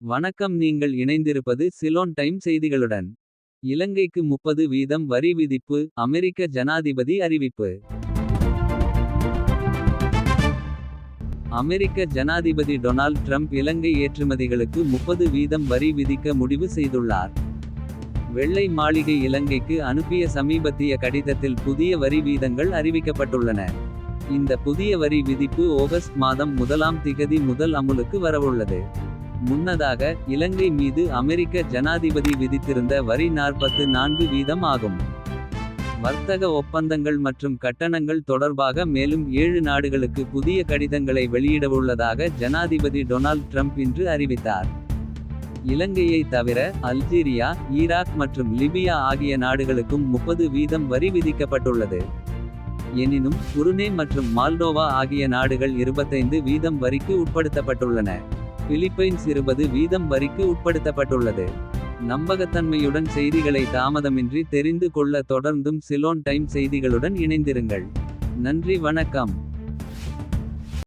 வணக்கம் நீங்கள் இணைந்திருப்பது சிலோன் டைம் செய்திகளுடன். இலங்கைக்கு 30 வீதம் வரி விதிப்பு அமெரிக்க ஜனாதிபதி அறிவிப்பு. அமெரிக்க ஜனாதிபதி டொனால்ட் ட்ரம்ப் இலங்கை ஏற்றுமதிகளுக்கு 30 வீதம் வரி விதிக்க முடிவு செய்துள்ளார். வெள்ளை மாளிகை இலங்கைக்கு அனுப்பிய சமீபத்திய கடிதத்தில் புதிய வரி வீதங்கள் அறிவிக்கப்பட்டுள்ளன. இந்த புதிய வரி விதிப்பு ஆகஸ்ட் மாதம் முதலாம் திகதி முதல் அமுலுக்கு வரவுள்ளது. முன்னதாக இலங்கை மீது அமெரிக்க ஜனாதிபதி விதித்திருந்த வரி 44 வீதம் ஆகும். வர்த்தக ஒப்பந்தங்கள் மற்றும் கட்டணங்கள் தொடர்பாக மேலும் ஏழு நாடுகளுக்கு புதிய கடிதங்களை வெளியிடவுள்ளதாக ஜனாதிபதி டொனால்ட் ட்ரம்ப் இன்று அறிவித்தார். இலங்கையை தவிர அல்ஜீரியா ஈராக் மற்றும் லிபியா ஆகிய நாடுகளுக்கும் 30 வீதம் வரி விதிக்கப்பட்டுள்ளது. எனினும் புருனே மற்றும் மால்டோவா ஆகிய நாடுகள் 25 வீதம் வரிக்கு உட்படுத்தப்பட்டுள்ளன. பிலிப்பைன்ஸ் 20 வீதம் வரிக்கு உட்படுத்தப்பட்டுள்ளது. நம்பகத்தன்மையுடன் செய்திகளை தாமதமின்றி தெரிந்து கொள்ள தொடர்ந்தும் சிலோன் டைம் செய்திகளுடன் இணைந்திருங்கள். நன்றி வணக்கம்.